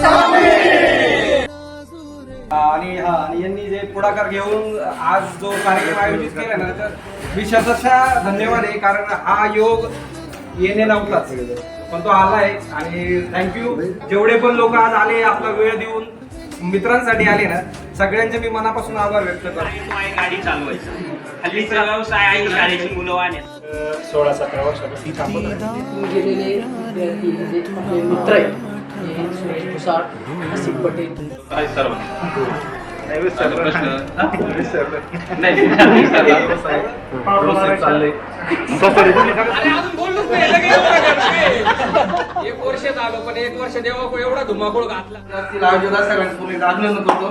सहावी. आणि हा आणि यांनी जे पुढाकार घेऊन आज जो कार्यक्रम आयोजित केला ना तर विशेषतः धन्यवाद आहे कारण हा योग येणे नव्हताच. पण तो आला आहे आणि थँक्यू जेवढे पण लोक आज आले आपला वेळ देऊन मित्रांसाठी आले ना सगळ्यांचे मी मनापासून आभार व्यक्त करतो. गाडी चालवायचा. हल्लीचा व्यवसाय मुलं सोळा सतरा वर्षापासून थांबत आहे. गेलेले विद्यार्थी आपले मित्र आहेत हे सुरेश भुसाळ हसीब पटेल काय सर्व नाही. प्रोसेस चाललंय एक वर्ष झालं पण एक वर्ष देवा एवढा धुमाकूळ घातला सगळ्यांचं अभिनंदन करतो